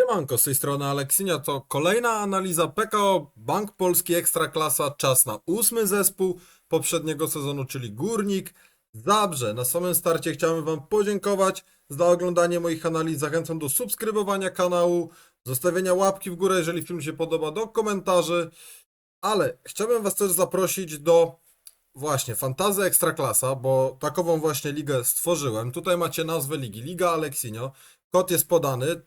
Siemanko, z tej strony Aleksynia, to kolejna analiza PKO Bank Polski Ekstraklasa, czas na ósmy zespół poprzedniego sezonu, czyli Górnik. Zabrze. Na samym starcie chciałem Wam podziękować za oglądanie moich analiz, zachęcam do subskrybowania kanału, zostawienia łapki w górę, jeżeli film się podoba, do komentarzy, ale chciałbym Was też zaprosić do właśnie Fantazy Ekstraklasa, bo takową właśnie ligę stworzyłem. Tutaj macie nazwę ligi, Liga Aleksinio, kod jest podany,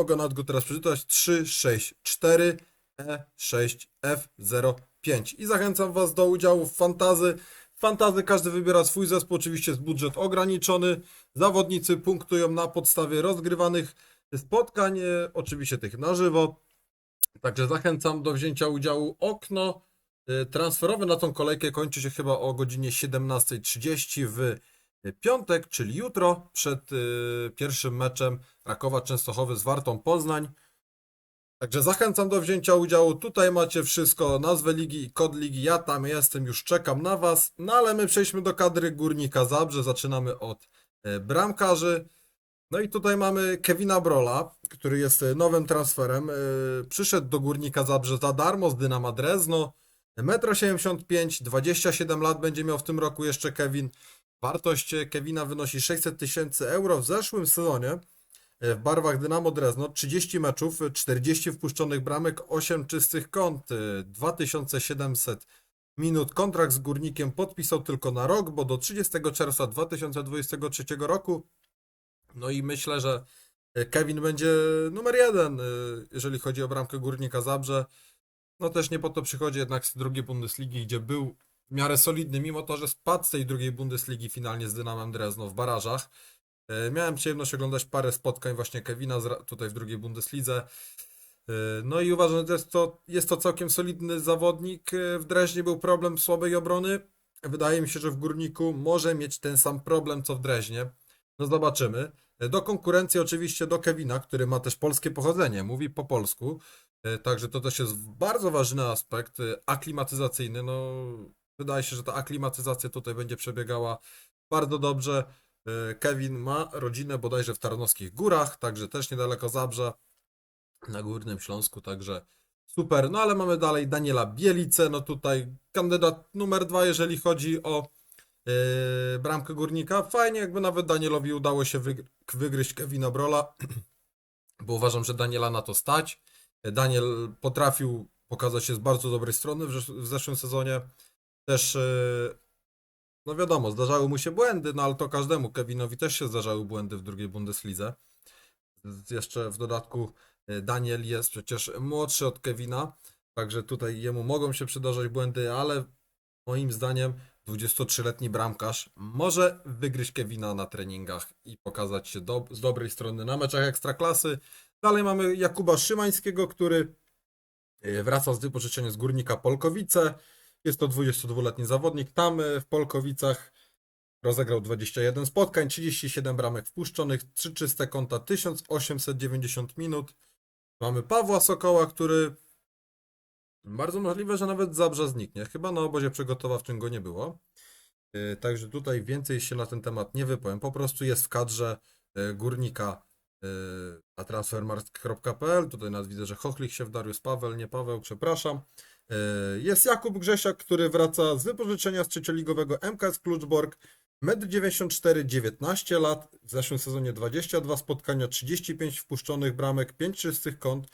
Mogę nawet go teraz przeczytać. 364 E6F05. I zachęcam Was do udziału w fantazy. W fantazy każdy wybiera swój zespół, oczywiście jest budżet ograniczony. Zawodnicy punktują na podstawie rozgrywanych spotkań, e, oczywiście tych na żywo. Także zachęcam do wzięcia udziału. Okno e, transferowe na tą kolejkę kończy się chyba o godzinie 17.30 w piątek, czyli jutro, przed y, pierwszym meczem Rakowa Częstochowy z Wartą Poznań. Także zachęcam do wzięcia udziału. Tutaj macie wszystko, nazwę ligi i kod ligi. Ja tam jestem, już czekam na Was. No ale my przejdźmy do kadry Górnika Zabrze. Zaczynamy od e, bramkarzy. No i tutaj mamy Kevina Brola, który jest e, nowym transferem. E, Przyszedł do Górnika Zabrze za darmo z Dynama Drezno. 1,85 m, 27 lat będzie miał w tym roku jeszcze Kevin. Wartość Kevina wynosi 600 tysięcy euro. W zeszłym sezonie e, w barwach Dynamo Drezno 30 meczów, 40 wpuszczonych bramek, 8 czystych kąt, e, 2700 minut. Kontrakt z Górnikiem podpisał tylko na rok, bo do 30 czerwca 2023 roku. No i myślę, że e, Kevin będzie numer jeden, e, jeżeli chodzi o bramkę Górnika Zabrze. No też nie po to przychodzi jednak z drugiej Bundesligi, gdzie był w miarę solidny, mimo to, że spadł z tej drugiej Bundesligi finalnie z Dynamem Drezno w barażach. E, Miałem przyjemność oglądać parę spotkań właśnie Kevina tutaj w drugiej Bundeslidze. E, No i uważam, że jest to, jest to całkiem solidny zawodnik. E, W Dreźnie był problem słabej obrony. Wydaje mi się, że w Górniku może mieć ten sam problem co w Dreźnie. No zobaczymy. Do konkurencji oczywiście do Kevina, który ma też polskie pochodzenie, mówi po polsku. Także to też jest bardzo ważny aspekt aklimatyzacyjny. No, wydaje się, że ta aklimatyzacja tutaj będzie przebiegała bardzo dobrze. E, Kevin ma rodzinę bodajże w Tarnowskich Górach, także też niedaleko Zabrza na Górnym Śląsku, także super. No ale mamy dalej Daniela Bielice, no tutaj kandydat numer dwa, jeżeli chodzi o e, bramkę Górnika. Fajnie, jakby nawet Danielowi udało się wygr- wygryźć Kevina Brola, bo uważam, że Daniela na to stać. Daniel potrafił pokazać się z bardzo dobrej strony w, w zeszłym sezonie. Też, e, no wiadomo, zdarzały mu się błędy, no ale to każdemu. Kevinowi też się zdarzały błędy w drugiej Bundeslidze. Jeszcze w dodatku e, Daniel jest przecież młodszy od Kevina, także tutaj jemu mogą się przydarzać błędy, ale moim zdaniem 23-letni bramkarz może wygryźć Kevina na treningach i pokazać się do, z dobrej strony na meczach ekstraklasy. Dalej mamy Jakuba Szymańskiego, który e, wraca z wypożyczenia z Górnika Polkowice. Jest to 22-letni zawodnik. Tam e, w Polkowicach rozegrał 21 spotkań, 37 bramek wpuszczonych, 3 czyste konta, 1890 minut. Mamy Pawła Sokoła, który bardzo możliwe, że nawet Zabrze zniknie. Chyba na obozie przygotowawczym go nie było. Yy, Także tutaj więcej się na ten temat nie wypowiem. Po prostu jest w kadrze yy, górnika na transfermarkt.pl. Tutaj nawet widzę, że Chochlik się wdarł, jest Paweł, nie Paweł, przepraszam. Yy, Jest Jakub Grzesiak, który wraca z wypożyczenia z trzecioligowego MKS Kluczbork. 1,94 m, 19 lat, w zeszłym sezonie 22 spotkania, 35 wpuszczonych bramek, 5 czystych kąt,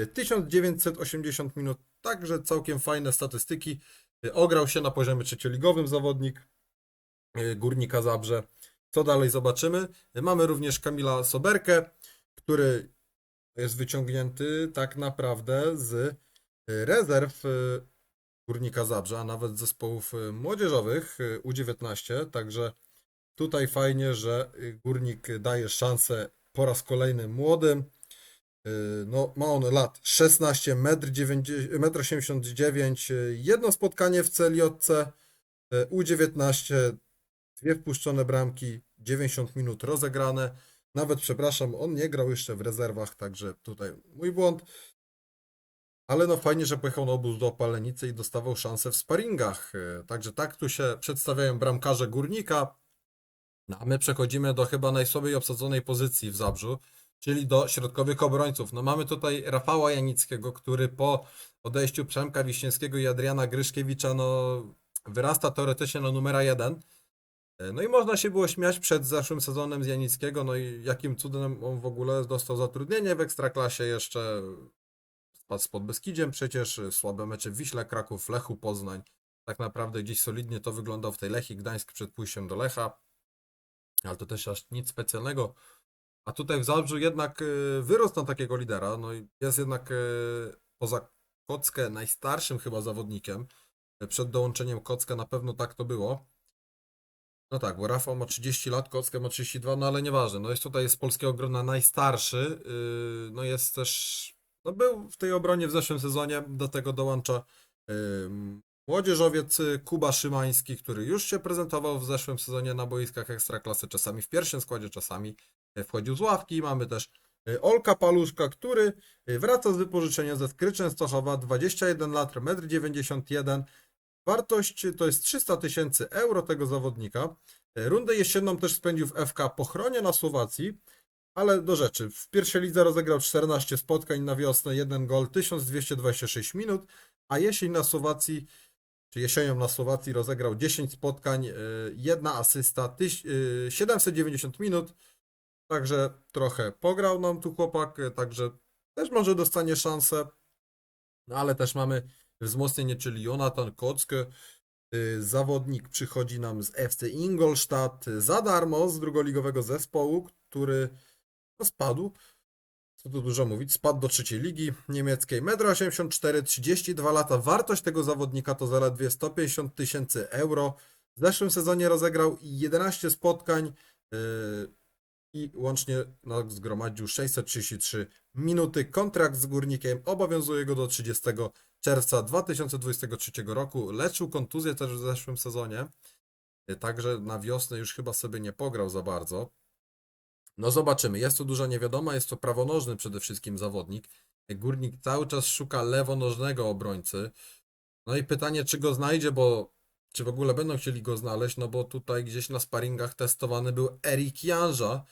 y, 1980 minut, także całkiem fajne statystyki. Y, Ograł się na poziomie trzecioligowym zawodnik Górnika Zabrze. Co dalej zobaczymy? Mamy również Kamila Soberkę, który jest wyciągnięty tak naprawdę z rezerw y, Górnika Zabrze, a nawet zespołów y, młodzieżowych y, U19, także tutaj fajnie, że Górnik daje szansę po raz kolejny młodym. No, ma on lat 16, 1,89 m, jedno spotkanie w y, U19, dwie wpuszczone bramki, 90 minut rozegrane. Nawet, przepraszam, on nie grał jeszcze w rezerwach, także tutaj mój błąd. Ale no fajnie, że pojechał na obóz do Opalenicy i dostawał szansę w sparingach. E, Także tak tu się przedstawiają bramkarze Górnika. No a my przechodzimy do chyba najsłabiej obsadzonej pozycji w Zabrzu, czyli do środkowych obrońców. No mamy tutaj Rafała Janickiego, który po odejściu Przemka Wiśniewskiego i Adriana Gryszkiewicza no, wyrasta teoretycznie na numera jeden. E, No i można się było śmiać przed zeszłym sezonem z Janickiego, no i jakim cudem on w ogóle dostał zatrudnienie w Ekstraklasie jeszcze spadł spod Beskidziem przecież, y, słabe mecze w Wiśle, Kraków, Lechu, Poznań. Tak naprawdę gdzieś solidnie to wyglądał w tej Lechii Gdańsk przed pójściem do Lecha, ale to też aż nic specjalnego. A tutaj w Zabrzu jednak y, wyrósł na takiego lidera, no i jest jednak y, poza Kockę najstarszym chyba zawodnikiem. Przed dołączeniem Kocka na pewno tak to było. No tak, bo Rafał ma 30 lat, Kocka ma 32, no ale nieważne. No jest tutaj z polskiego grona najstarszy. No jest też. No był w tej obronie w zeszłym sezonie, do tego dołącza yy, młodzieżowiec y, Kuba Szymański, który już się prezentował w zeszłym sezonie na boiskach Ekstraklasy, czasami w pierwszym składzie, czasami y, wchodził z ławki. Mamy też y, Olka Paluszka, który y, wraca z wypożyczenia ze Skry Częstochowa, 21 lat, 1,91 m. Wartość to jest 300 tysięcy euro tego zawodnika. E, Rundę jesienną też spędził w FK Pochronie na Słowacji, ale do rzeczy. W pierwszej lidze rozegrał 14 spotkań na wiosnę, 1 gol, 1226 minut, a jesień na Słowacji, czy jesienią na Słowacji rozegrał 10 spotkań, e, jedna asysta, tyś- e, 790 minut, także trochę pograł nam tu chłopak, e, także też może dostanie szansę, no ale też mamy wzmocnienie, czyli Jonathan Kockę. Zawodnik przychodzi nam z FC Ingolstadt za darmo z drugoligowego zespołu, który spadł. Co tu dużo mówić, spadł do trzeciej ligi niemieckiej. 1,84 m, 32 lata. Wartość tego zawodnika to zaledwie 150 tysięcy euro. W zeszłym sezonie rozegrał 11 spotkań y, i łącznie zgromadził 633 minuty. Kontrakt z górnikiem obowiązuje go do 30 czerwca 2023 roku. Leczył kontuzję też w zeszłym sezonie, y, także na wiosnę już chyba sobie nie pograł za bardzo. No zobaczymy, jest to duża niewiadoma, jest to prawonożny przede wszystkim zawodnik. Górnik cały czas szuka lewonożnego obrońcy. No i pytanie, czy go znajdzie, bo czy w ogóle będą chcieli go znaleźć, no bo tutaj gdzieś na sparingach testowany był Erik Janża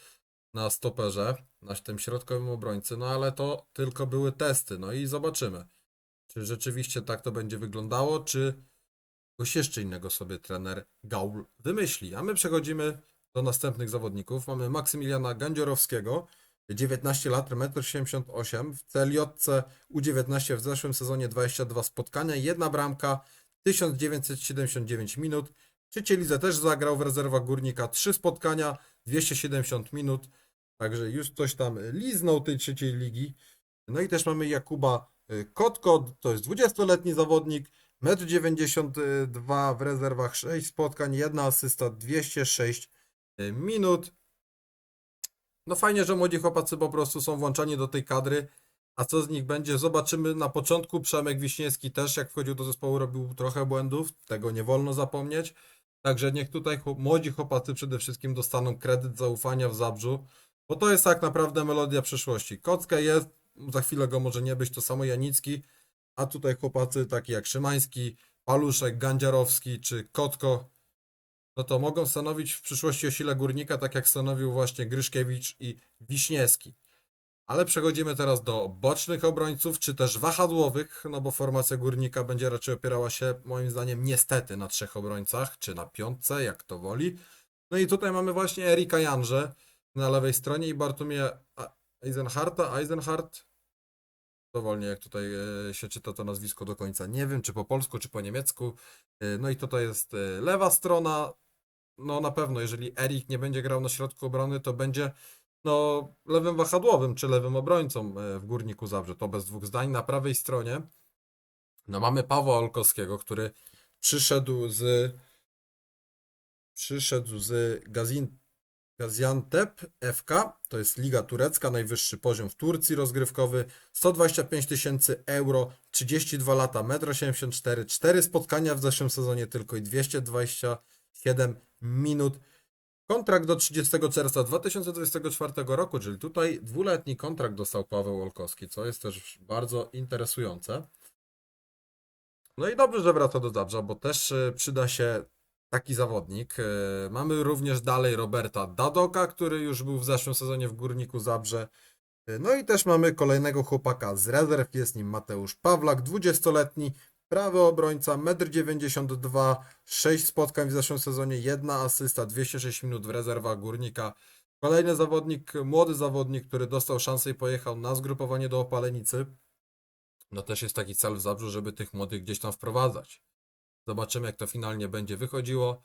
na stoperze, na tym środkowym obrońcy, no ale to tylko były testy, no i zobaczymy. Czy rzeczywiście tak to będzie wyglądało, czy coś jeszcze innego sobie trener Gaul wymyśli. A my przechodzimy do następnych zawodników. Mamy Maksymiliana Gandziorowskiego, 19 lat, 1,78 m. W CLJ U19 w zeszłym sezonie 22 spotkania, jedna bramka, 1979 minut. W trzeciej lidze też zagrał w rezerwach Górnika 3 spotkania, 270 minut. Także już coś tam liznął tej trzeciej ligi. No i też mamy Jakuba y, Kotko, to jest 20-letni zawodnik, 1,92 m w rezerwach, 6 spotkań, jedna asysta, 206 y, minut. No fajnie, że młodzi chłopacy po prostu są włączani do tej kadry, a co z nich będzie zobaczymy na początku. Przemek Wiśniewski też jak wchodził do zespołu robił trochę błędów, tego nie wolno zapomnieć. Także niech tutaj młodzi chłopacy przede wszystkim dostaną kredyt zaufania w Zabrzu, bo to jest tak naprawdę melodia przyszłości. Kocka jest, za chwilę go może nie być, to samo Janicki, a tutaj chłopacy taki jak Szymański, Paluszek, Gandziarowski czy Kotko, no to mogą stanowić w przyszłości o sile górnika, tak jak stanowił właśnie Gryszkiewicz i Wiśniewski. Ale przechodzimy teraz do bocznych obrońców, czy też wahadłowych, no bo formacja górnika będzie raczej opierała się, moim zdaniem, niestety na trzech obrońcach, czy na piątce, jak to woli. No i tutaj mamy właśnie Erika Janże na lewej stronie i Bartumie Eisenharta, Eisenhart, dowolnie jak tutaj e, się czyta to nazwisko do końca, nie wiem, czy po polsku, czy po niemiecku. E, No i tutaj jest e, lewa strona, no na pewno, jeżeli Erik nie będzie grał na środku obrony, to będzie no, lewym wahadłowym czy lewym obrońcą e, w Górniku Zabrze. To bez dwóch zdań. Na prawej stronie no, mamy Pawła Olkowskiego, który przyszedł z przyszedł z Gazin, Gaziantep FK, to jest Liga Turecka, najwyższy poziom w Turcji rozgrywkowy, 125 tysięcy euro, 32 lata, 1,84 m, 4 spotkania w zeszłym sezonie tylko i 227 minut. Kontrakt do 30 czerwca 2024 roku, czyli tutaj dwuletni kontrakt dostał Paweł Olkowski, co jest też bardzo interesujące. No i dobrze, że wraca do Zabrza, bo też e, przyda się taki zawodnik. E, Mamy również dalej Roberta Dadoka, który już był w zeszłym sezonie w Górniku Zabrze. No i też mamy kolejnego chłopaka z rezerw, jest nim Mateusz Pawlak, 20-letni, prawy obrońca, 1,92 m, 6 spotkań w zeszłym sezonie, jedna asysta, 206 minut w rezerwach Górnika. Kolejny zawodnik, młody zawodnik, który dostał szansę i pojechał na zgrupowanie do Opalenicy. No też jest taki cel w Zabrzu, żeby tych młodych gdzieś tam wprowadzać. Zobaczymy, jak to finalnie będzie wychodziło,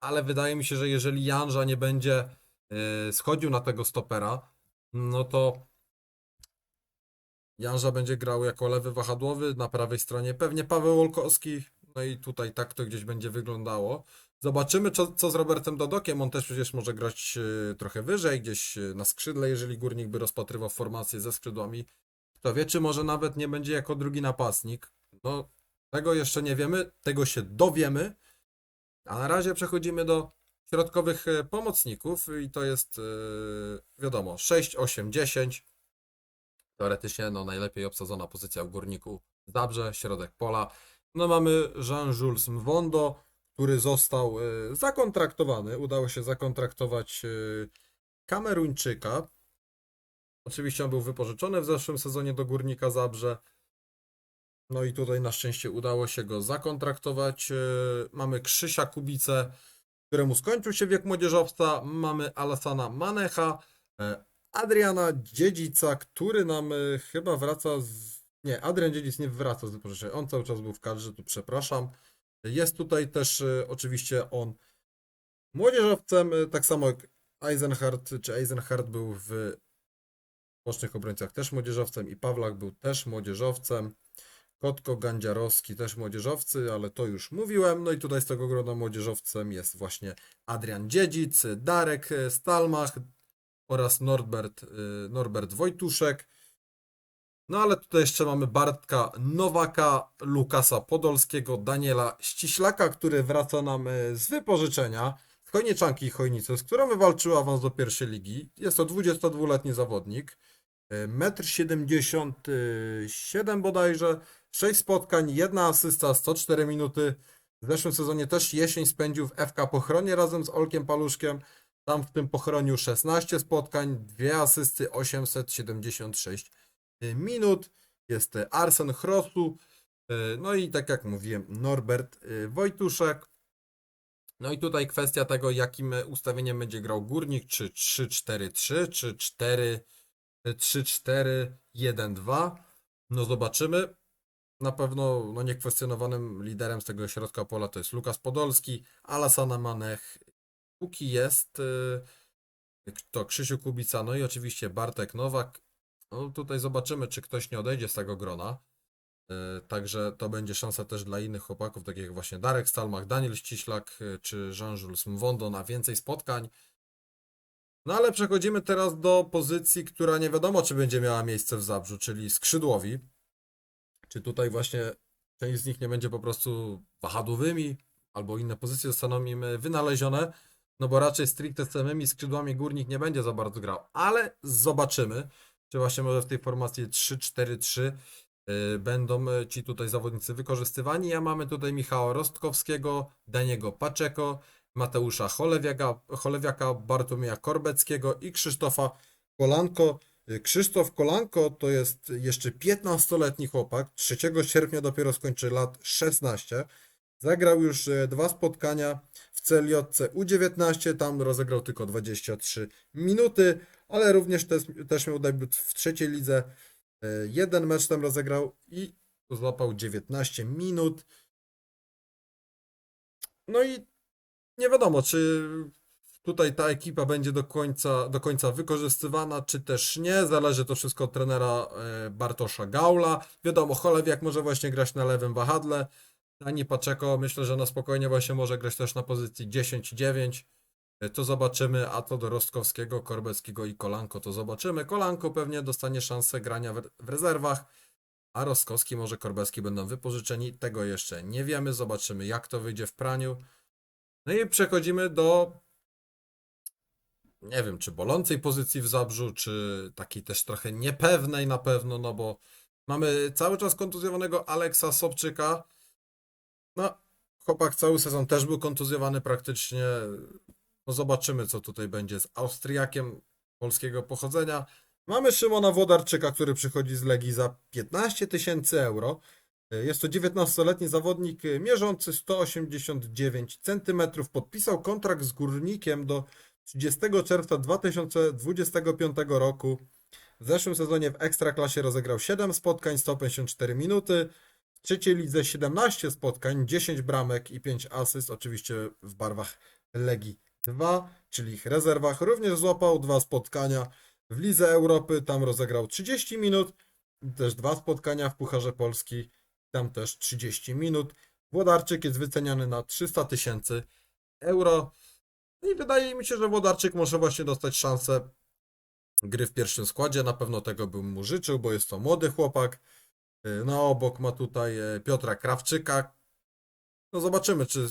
ale wydaje mi się, że jeżeli Janża nie będzie yy, schodził na tego stopera, no to Janża będzie grał jako lewy wahadłowy, na prawej stronie pewnie Paweł Wolkowski, no i tutaj tak to gdzieś będzie wyglądało. Zobaczymy, co, co z Robertem Dodokiem, on też przecież może grać yy, trochę wyżej, gdzieś yy, na skrzydle, jeżeli Górnik by rozpatrywał formację ze skrzydłami. Kto wie, czy może nawet nie będzie jako drugi napastnik. No, tego jeszcze nie wiemy, tego się dowiemy. A na razie przechodzimy do środkowych e, pomocników i to jest, e, wiadomo, 6, 8, 10. Teoretycznie no, najlepiej obsadzona pozycja w górniku Zabrze, środek pola. No mamy Jean-Jules Mwondo, który został e, zakontraktowany. Udało się zakontraktować e, Kameruńczyka. Oczywiście on był wypożyczony w zeszłym sezonie do Górnika Zabrze. No i tutaj na szczęście udało się go zakontraktować. E, Mamy Krzysia Kubicę, któremu skończył się wiek młodzieżowca. Mamy Alasana Manecha, e, Adriana Dziedzica, który nam e, chyba wraca z... Nie, Adrian Dziedzic nie wraca z wypożyczenia. On cały czas był w kadrze, tu przepraszam. Jest tutaj też e, oczywiście on młodzieżowcem, e, tak samo jak Eisenhardt, czy Eisenhardt był w Bocznych Obrońcach też młodzieżowcem i Pawlak był też młodzieżowcem. Kotko Gandziarowski też młodzieżowcy, ale to już mówiłem. No i tutaj z tego grona młodzieżowcem jest właśnie Adrian Dziedzic, Darek Stalmach oraz Norbert, y, Norbert Wojtuszek. No ale tutaj jeszcze mamy Bartka Nowaka, Lukasa Podolskiego, Daniela Ściślaka, który wraca nam y, z wypożyczenia z Chojniczanki Chojnicy, z którą wywalczył awans do pierwszej ligi. Jest to 22-letni zawodnik. y, 1,77 m bodajże, 6 spotkań, jedna asysta, 104 minuty. W zeszłym sezonie też jesień spędził w FK Pochronie razem z Olkiem Paluszkiem. Tam w tym Pochroniu 16 spotkań, dwie asysty, 876 minut. Jest Arsen Chrosu. No i tak jak mówiłem, Norbert y, Wojtuszek. No i tutaj kwestia tego, jakim ustawieniem będzie grał Górnik, czy 3-4-3, czy 4 3-4-1-2. No zobaczymy. Na pewno no niekwestionowanym liderem z tego środka pola to jest Lukas Podolski, Alasana Manech, póki jest y, to Krzysiu Kubica, no i oczywiście Bartek Nowak. No tutaj zobaczymy, czy ktoś nie odejdzie z tego grona. Y, Także to będzie szansa też dla innych chłopaków, takich jak właśnie Darek Stalmach, Daniel Ściślak y, czy Jean-Jules Mwondo na więcej spotkań. No ale przechodzimy teraz do pozycji, która nie wiadomo, czy będzie miała miejsce w Zabrzu, czyli skrzydłowi. Czy tutaj właśnie część z nich nie będzie po prostu wahadłowymi, albo inne pozycje zostaną im wynalezione, no bo raczej stricte z samymi skrzydłami górnik nie będzie za bardzo grał, ale zobaczymy, czy właśnie może w tej formacji 3-4-3 y, będą e, ci tutaj zawodnicy wykorzystywani. Ja mamy tutaj Michała Rostkowskiego, Daniego Paczeko, Mateusza Cholewiaka, Cholewiaka, Korbeckiego i Krzysztofa Kolanko. Y, Krzysztof Kolanko to jest jeszcze 15-letni chłopak, 3 sierpnia dopiero skończy lat 16. Zagrał już dwa spotkania w CLJC U19, tam rozegrał tylko 23 minuty, ale również też, też miał debiut w trzeciej lidze. E, Jeden mecz tam rozegrał i złapał 19 minut. No i nie wiadomo, czy tutaj ta ekipa będzie do końca, do końca wykorzystywana, czy też nie. Zależy to wszystko od trenera e, Bartosza Gaula. Wiadomo, Cholewiak może właśnie grać na lewym wahadle. Ani Paczeko myślę, że na spokojnie właśnie może grać też na pozycji 10-9. E, To zobaczymy, a to do Rostkowskiego, Korbeckiego i Kolanko to zobaczymy. Kolanko pewnie dostanie szansę grania w rezerwach, a Rostkowski może Korbecki będą wypożyczeni. Tego jeszcze nie wiemy, zobaczymy jak to wyjdzie w praniu. No i przechodzimy do nie wiem, czy bolącej pozycji w Zabrzu, czy takiej też trochę niepewnej na pewno, no bo mamy cały czas kontuzjowanego Aleksa Sobczyka. No, chłopak cały sezon też był kontuzjowany praktycznie. No zobaczymy, co tutaj będzie z Austriakiem polskiego pochodzenia. Mamy Szymona Włodarczyka, który przychodzi z Legii za 15 tysięcy euro. Jest to 19-letni zawodnik mierzący 189 cm. Podpisał kontrakt z Górnikiem do 30 czerwca 2025 roku. W zeszłym sezonie w Ekstraklasie rozegrał 7 spotkań, 154 minuty. Trzeciej lidze 17 spotkań, 10 bramek i 5 asyst, oczywiście w barwach Legii 2, czyli ich rezerwach. Również złapał dwa spotkania w Lidze Europy, tam rozegrał 30 minut. Też dwa spotkania w Pucharze Polski, tam też 30 minut. Włodarczyk jest wyceniany na 300 tysięcy euro. No I wydaje mi się, że Włodarczyk może właśnie dostać szansę gry w pierwszym składzie. Na pewno tego bym mu życzył, bo jest to młody chłopak. Yy, No obok ma tutaj e, Piotra Krawczyka. No zobaczymy, czy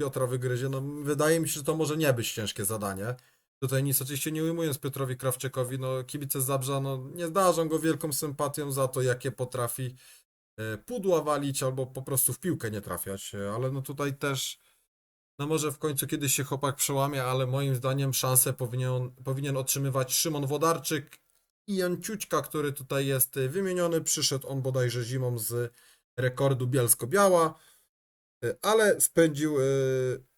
Piotra wygryzie. No wydaje mi się, że to może nie być ciężkie zadanie. Tutaj nic oczywiście nie ujmując Piotrowi Krawczykowi, no kibice Zabrza no, nie zdarzą go wielką sympatią za to, jakie potrafi e, pudła walić albo po prostu w piłkę nie trafiać, ale no tutaj też no może w końcu kiedyś się chłopak przełamie, ale moim zdaniem szansę powinien, powinien otrzymywać Szymon Wodarczyk i Jan Ciućka, który tutaj jest e, wymieniony. Przyszedł on bodajże zimą z rekordu Bielsko-Biała, e, ale spędził e,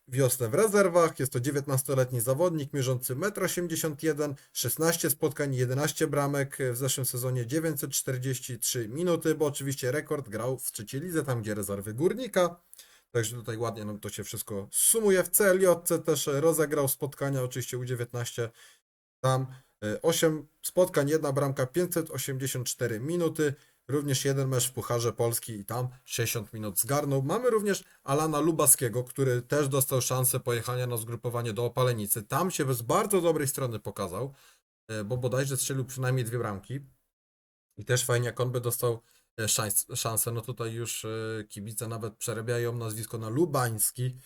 wiosnę w rezerwach. Jest to 19-letni zawodnik mierzący 1,81 m, 16 spotkań, 11 bramek. W zeszłym sezonie 943 minuty, bo oczywiście rekord grał w trzeciej lidze, tam gdzie rezerwy górnika. Także tutaj ładnie nam to się wszystko sumuje. W CLJ też rozegrał spotkania, oczywiście U19. Tam 8 spotkań, jedna bramka, 584 minuty. Również jeden mecz w Pucharze Polski i tam 60 minut zgarnął. Mamy również Alana Lubaskiego, który też dostał szansę pojechania na zgrupowanie do Opalenicy. Tam się z bardzo dobrej strony pokazał, e, bo bodajże strzelił przynajmniej dwie bramki. I też fajnie, jak on by dostał e, szans, szansę, no tutaj już e, kibice nawet przerabiają nazwisko na Lubański.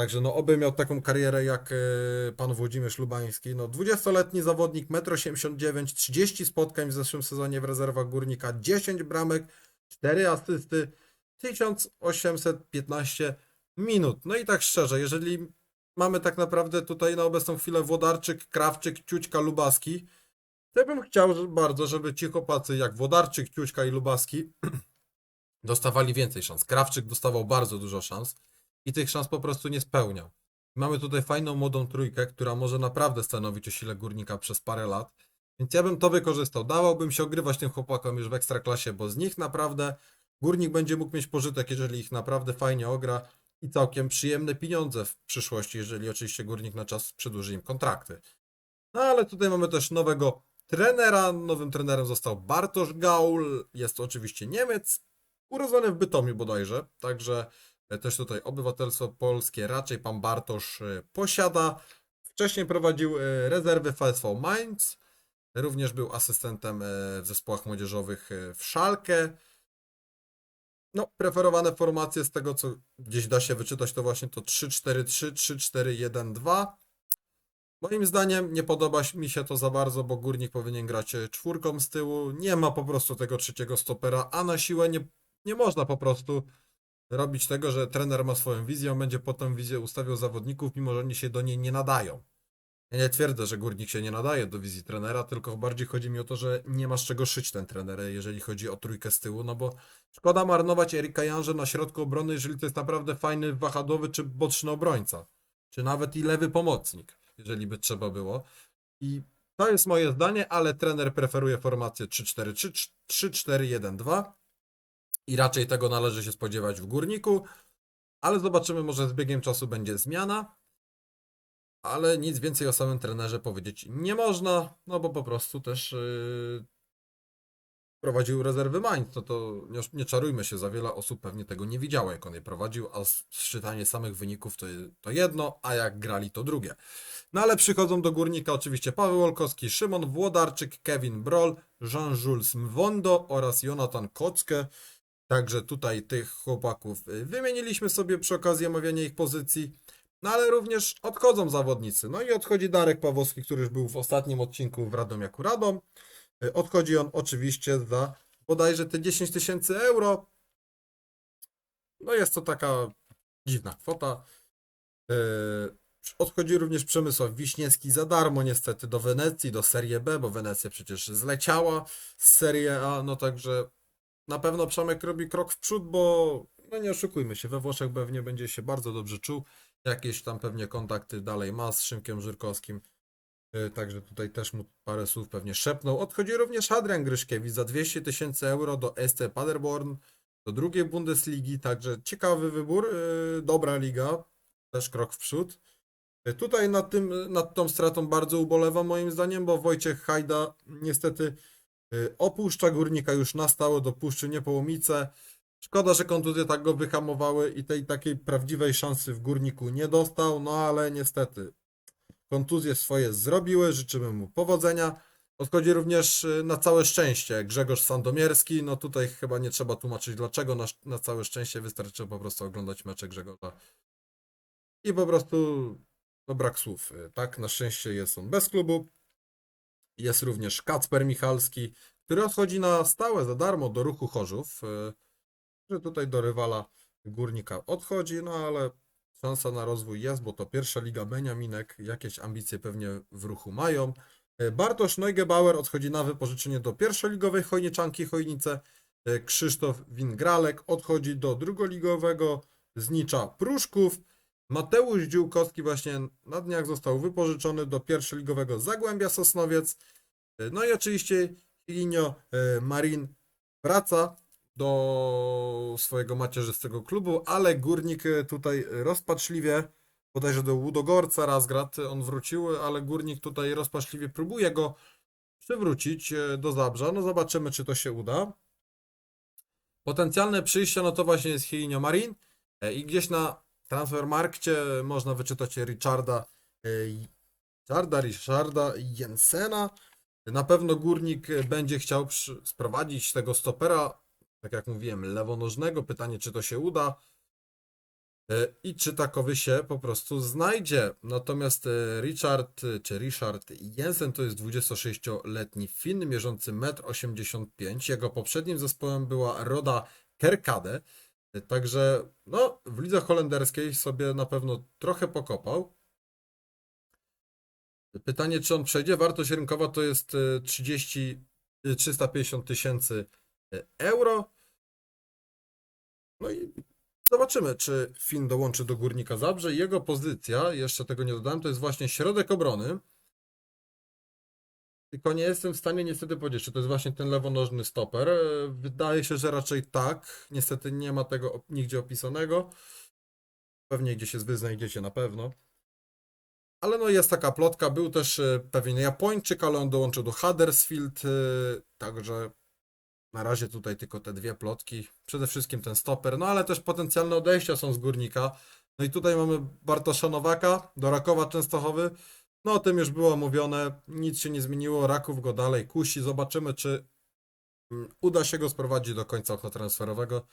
Także no oby miał taką karierę jak e, pan Włodzimierz Lubański. No 20-letni zawodnik, 1,89 m, 30 spotkań w zeszłym sezonie w rezerwach Górnika, 10 bramek, 4 asysty, 1815 minut. No i tak szczerze, jeżeli mamy tak naprawdę tutaj na obecną chwilę Włodarczyk, Krawczyk, Ciućka, Lubaski, to ja bym chciał bardzo, żeby ci chłopacy jak Włodarczyk, Ciućka i Lubaski dostawali więcej szans. Krawczyk dostawał bardzo dużo szans i tych szans po prostu nie spełniał. Mamy tutaj fajną młodą trójkę, która może naprawdę stanowić o sile górnika przez parę lat. Więc ja bym to wykorzystał. Dawałbym się ogrywać tym chłopakom już w ekstraklasie, bo z nich naprawdę górnik będzie mógł mieć pożytek, jeżeli ich naprawdę fajnie ogra i całkiem przyjemne pieniądze w przyszłości, jeżeli oczywiście górnik na czas przedłuży im kontrakty. No ale tutaj mamy też nowego trenera. Nowym trenerem został Bartosz Gaul. Jest to oczywiście Niemiec, urodzony w Bytomiu bodajże, także też tutaj obywatelstwo polskie raczej pan Bartosz e, posiada. Wcześniej prowadził e, rezerwy VSV Mainz, również był asystentem e, w zespołach młodzieżowych e, w Szalkę. No, preferowane formacje z tego, co gdzieś da się wyczytać, to właśnie to 3-4-3, 3-4-1-2. Moim zdaniem nie podoba mi się to za bardzo, bo Górnik powinien grać e, czwórką z tyłu. Nie ma po prostu tego trzeciego stopera, a na siłę nie, nie można po prostu robić tego, że trener ma swoją wizję, on będzie po tą wizję ustawiał zawodników, mimo że oni się do niej nie nadają. Ja nie twierdzę, że Górnik się nie nadaje do wizji trenera, tylko bardziej chodzi mi o to, że nie ma z czego szyć ten trener, jeżeli chodzi o trójkę z tyłu, no bo szkoda marnować Erika Janże na środku obrony, jeżeli to jest naprawdę fajny wahadłowy czy boczny obrońca, czy nawet i lewy pomocnik, jeżeli by trzeba było. I to jest moje zdanie, ale trener preferuje formację 3-4-3, 3-4-1-2 i raczej tego należy się spodziewać w Górniku, ale zobaczymy, może z biegiem czasu będzie zmiana ale nic więcej o samym trenerze powiedzieć nie można, no bo po prostu też yy, prowadził rezerwy Mainz, no to nie, nie czarujmy się, za wiele osób pewnie tego nie widziało, jak on je prowadził, a sczytanie samych wyników to, to jedno, a jak grali to drugie. No ale przychodzą do Górnika oczywiście Paweł Olkowski, Szymon Włodarczyk, Kevin Broll, Jean-Jules Mwondo oraz Jonathan Kockę. Także tutaj tych chłopaków y, wymieniliśmy sobie przy okazji omawiania ich pozycji. No ale również odchodzą zawodnicy. No i odchodzi Darek Pawłowski, który już był w ostatnim odcinku w Radomiaku Radom. Y, Odchodzi on oczywiście za bodajże te 10 tysięcy euro. No jest to taka dziwna kwota. Y, Odchodzi również Przemysław Wiśniewski za darmo niestety do Wenecji, do Serie B, bo Wenecja przecież zleciała z Serie A, no także na pewno Przemek robi krok w przód, bo no nie oszukujmy się, we Włoszech pewnie będzie się bardzo dobrze czuł. Jakieś tam pewnie kontakty dalej ma z Szymkiem Żyrkowskim. Yy, Także tutaj też mu parę słów pewnie szepnął. Odchodzi również Adrian Gryszkiewicz za 200 tysięcy euro do SC Paderborn, do drugiej Bundesligi. Także ciekawy wybór, yy, dobra liga, też krok w przód. Yy, Tutaj nad, tym, nad tą stratą bardzo ubolewam moim zdaniem, bo Wojciech Hajda niestety opuszcza górnika już na stałe do Puszczy Niepołomice. Szkoda, że kontuzje tak go wyhamowały i tej takiej prawdziwej szansy w górniku nie dostał, no ale niestety kontuzje swoje zrobiły, życzymy mu powodzenia. Odchodzi również y, na całe szczęście Grzegorz Sandomierski, no tutaj chyba nie trzeba tłumaczyć dlaczego, na, na całe szczęście wystarczy po prostu oglądać mecze Grzegorza. I po prostu no brak słów, y, tak? Na szczęście jest on bez klubu. Jest również Kacper Michalski, który odchodzi na stałe za darmo do ruchu Chorzów, y, że tutaj do rywala Górnika odchodzi, no ale szansa na rozwój jest, bo to pierwsza liga Beniaminek, jakieś ambicje pewnie w ruchu mają. E, Bartosz Neugebauer odchodzi na wypożyczenie do pierwszoligowej Chojniczanki Chojnice. E, Krzysztof Wingralek odchodzi do drugoligowego Znicza Pruszków. Mateusz Dziółkowski właśnie na dniach został wypożyczony do pierwszoligowego Zagłębia Sosnowiec. No i oczywiście Higinio e, Marin wraca do swojego macierzystego klubu, ale Górnik e, tutaj rozpaczliwie, bodajże do Łudogorca Razgrad on wrócił, ale Górnik tutaj rozpaczliwie próbuje go przywrócić e, do Zabrza. No zobaczymy, czy to się uda. Potencjalne przyjście, no to właśnie jest Higinio Marin i gdzieś na Transfermarkcie można wyczytać Richarda, e, Richarda, Richarda Jensena. Na pewno Górnik będzie chciał sprowadzić tego stopera, tak jak mówiłem, lewonożnego. Pytanie, czy to się uda e, i czy takowy się po prostu znajdzie. Natomiast e, Richard, czy Richard Jensen to jest 26-letni Fin, mierzący 1,85 m. Jego poprzednim zespołem była Roda Kerkade. E, Także no, w lidze holenderskiej sobie na pewno trochę pokopał. Pytanie, czy on przejdzie? Wartość rynkowa to jest e, 30, e, 350 tysięcy e, euro. No i zobaczymy, czy Fin dołączy do Górnika Zabrze. Jego pozycja, jeszcze tego nie dodałem, to jest właśnie środek obrony. Tylko nie jestem w stanie niestety powiedzieć, czy to jest właśnie ten lewonożny stoper. E, Wydaje się, że raczej tak. Niestety nie ma tego nigdzie opisanego. Pewnie gdzieś jest wy znajdziecie na pewno. Ale no jest taka plotka, był też e, pewien Japończyk, ale on dołączył do Huddersfield, e, także na razie tutaj tylko te dwie plotki. Przede wszystkim ten stoper, no ale też potencjalne odejścia są z Górnika. No i tutaj mamy Bartosza Nowaka do Rakowa Częstochowy. No o tym już było mówione, nic się nie zmieniło, Raków go dalej kusi. Zobaczymy, czy mm, uda się go sprowadzić do końca okna transferowego.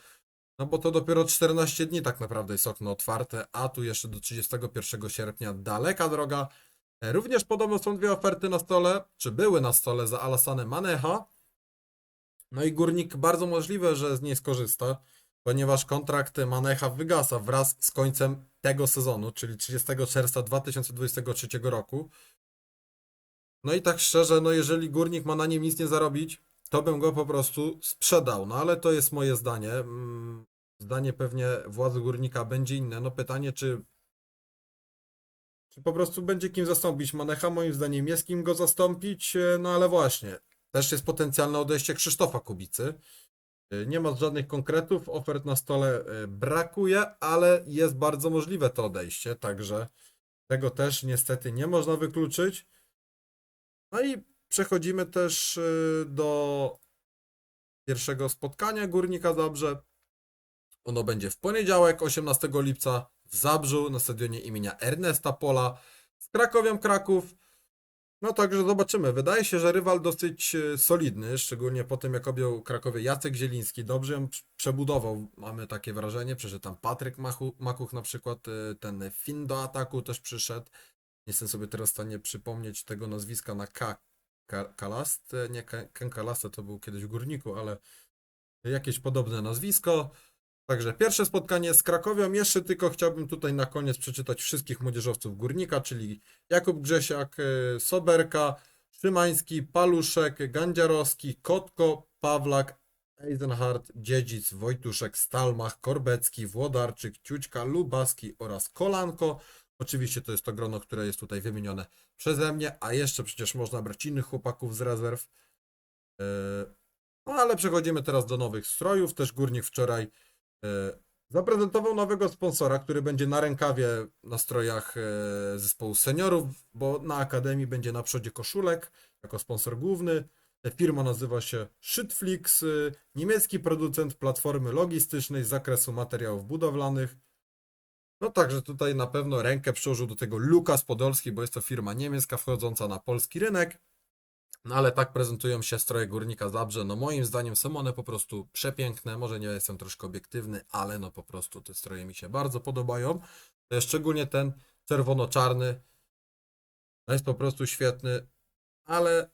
No bo to dopiero 14 dni tak naprawdę jest okno otwarte, a tu jeszcze do 31 sierpnia daleka droga. E, Również podobno są dwie oferty na stole, czy były na stole za Alassane Manecha. No i Górnik bardzo możliwe, że z niej skorzysta, ponieważ kontrakt Manecha wygasa wraz z końcem tego sezonu, czyli 30 czerwca 2023 roku. No i tak szczerze, no jeżeli Górnik ma na nim nic nie zarobić, to bym go po prostu sprzedał. No ale to jest moje zdanie. Mm, Zdanie pewnie władzy Górnika będzie inne. No pytanie, czy czy po prostu będzie kim zastąpić Manecha? Moim zdaniem jest kim go zastąpić, e, no ale właśnie. Też jest potencjalne odejście Krzysztofa Kubicy. E, Nie ma żadnych konkretów, ofert na stole e, brakuje, ale jest bardzo możliwe to odejście, także tego też niestety nie można wykluczyć. No i przechodzimy też e, do pierwszego spotkania Górnika Zabrze. Ono będzie w poniedziałek, 18 lipca w Zabrzu na stadionie imienia Ernesta Pola z Krakowią Kraków. No także zobaczymy. Wydaje się, że rywal dosyć e, solidny, szczególnie po tym jak objął Krakowie Jacek Zieliński. Dobrze ją prz- przebudował, mamy takie wrażenie. Przyszedł tam Patryk Machu, Makuch na przykład, e, ten Fin do ataku też przyszedł. Nie jestem sobie teraz w stanie przypomnieć tego nazwiska na K. Ka- Kalast, e, nie Ken Kalasta to był kiedyś w Górniku, ale jakieś podobne nazwisko. Także pierwsze spotkanie z Krakowią. Jeszcze tylko chciałbym tutaj na koniec przeczytać wszystkich młodzieżowców Górnika, czyli Jakub Grzesiak, e, Soberka, Szymański, Paluszek, Gandziarowski, Kotko, Pawlak, Eisenhardt, Dziedzic, Wojtuszek, Stalmach, Korbecki, Włodarczyk, Ciućka, Lubaski oraz Kolanko. Oczywiście to jest to grono, które jest tutaj wymienione przeze mnie, a jeszcze przecież można brać innych chłopaków z rezerw. E, No ale przechodzimy teraz do nowych strojów. Też Górnik wczoraj zaprezentował nowego sponsora, który będzie na rękawie na strojach e, zespołu seniorów, bo na Akademii będzie na przodzie koszulek jako sponsor główny. Firma nazywa się Shitflix, y, niemiecki producent platformy logistycznej z zakresu materiałów budowlanych. No także tutaj na pewno rękę przyłożył do tego Lukas Podolski, bo jest to firma niemiecka wchodząca na polski rynek. No ale tak prezentują się stroje Górnika Zabrze. No moim zdaniem są one po prostu przepiękne. Może nie jestem troszkę obiektywny, ale no po prostu te stroje mi się bardzo podobają. Szczególnie ten czerwono-czarny. No jest po prostu świetny, ale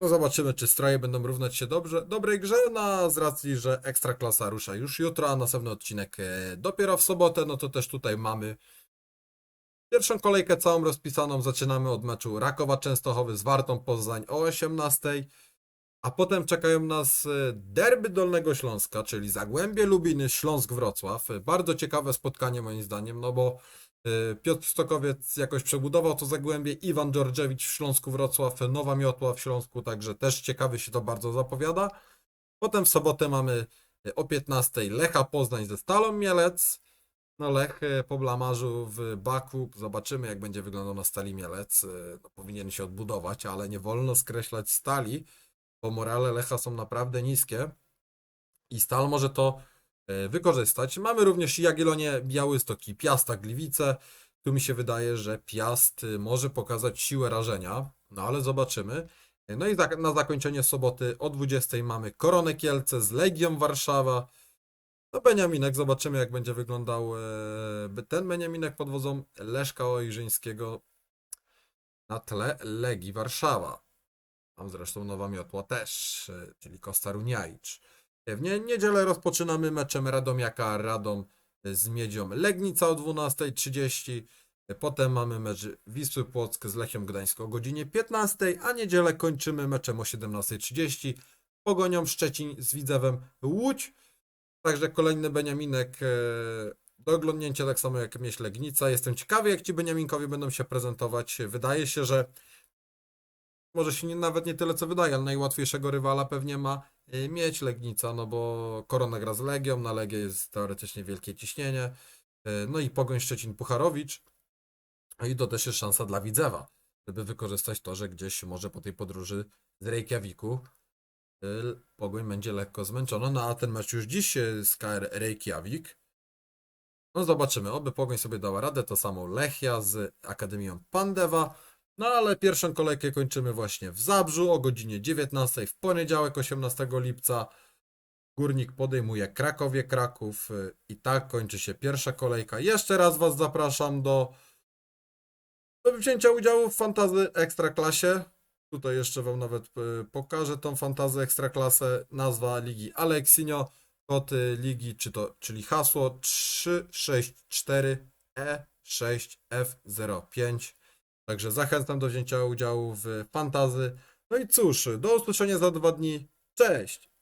no zobaczymy, czy stroje będą równać się dobrze, dobrej grze, no z racji, że Ekstraklasa rusza już jutro, a następny odcinek e, dopiero w sobotę, no to też tutaj mamy pierwszą kolejkę całą rozpisaną. Zaczynamy od meczu Rakowa Częstochowy z Wartą Poznań o 18, a potem czekają nas e, derby Dolnego Śląska, czyli Zagłębie Lubiny, Śląsk Wrocław. E, Bardzo ciekawe spotkanie moim zdaniem, no bo e, Piotr Stokowiec jakoś przebudował to Zagłębie, Iwan Dżordżewicz w Śląsku Wrocław, Nowa Miotła w Śląsku, także też ciekawie się to bardzo zapowiada. Potem w sobotę mamy e, o 15 Lecha Poznań ze Stalą Mielec. No Lech e, po blamarzu w Baku, zobaczymy jak będzie wyglądał na Stali Mielec. E, No, powinien się odbudować, ale nie wolno skreślać Stali, bo morale Lecha są naprawdę niskie i Stal może to e, wykorzystać. Mamy również Jagiellonię Białystok i Piasta Gliwice. Tu mi się wydaje, że Piast y, może pokazać siłę rażenia, no ale zobaczymy. No i na zakończenie soboty o 20 mamy Koronę Kielce z Legią Warszawa. No Beniaminek, zobaczymy jak będzie wyglądał e, ten Beniaminek pod wodzą Leszka Ojrzyńskiego na tle Legii Warszawa. Tam zresztą nowa miotła też, e, czyli Kosta Runiajcz. W nie, niedzielę rozpoczynamy meczem Radomiaka Radom z Miedzią Legnica o 12.30. Potem mamy mecz Wisły Płock z Lechią Gdańsk o godzinie 15, a niedzielę kończymy meczem o 17.30. Pogonią Szczecin z Widzewem Łódź. Także kolejny Beniaminek e, do oglądnięcia, tak samo jak Mieś Legnica. Jestem ciekawy, jak ci Beniaminkowie będą się prezentować. Wydaje się, że może się nie, nawet nie tyle co wydaje, ale najłatwiejszego rywala pewnie ma y, mieć Legnica, no bo Korona gra z Legią, na Legię jest teoretycznie wielkie ciśnienie. Y, No i Pogoń Szczecin Pucharowicz. No I to też jest szansa dla Widzewa, żeby wykorzystać to, że gdzieś może po tej podróży z Reykjaviku Pogoń będzie lekko zmęczona. No a ten mecz już dziś z KR Reykjavik. No zobaczymy, oby Pogoń sobie dała radę, to samo Lechia z Akademią Pandewa. No ale pierwszą kolejkę kończymy właśnie w Zabrzu o godzinie 19 w poniedziałek 18 lipca. Górnik podejmuje Krakowie Kraków y, i tak kończy się pierwsza kolejka. Jeszcze raz Was zapraszam do, do wzięcia udziału w fantazy Ekstraklasie. Tutaj jeszcze Wam nawet y, pokażę tą fantazję Ekstraklasę. Nazwa ligi Aleksinio, kod ligi, czy to, czyli hasło E 364E6F05. Także zachęcam do wzięcia udziału w fantazy. No i cóż, do usłyszenia za dwa dni. Cześć!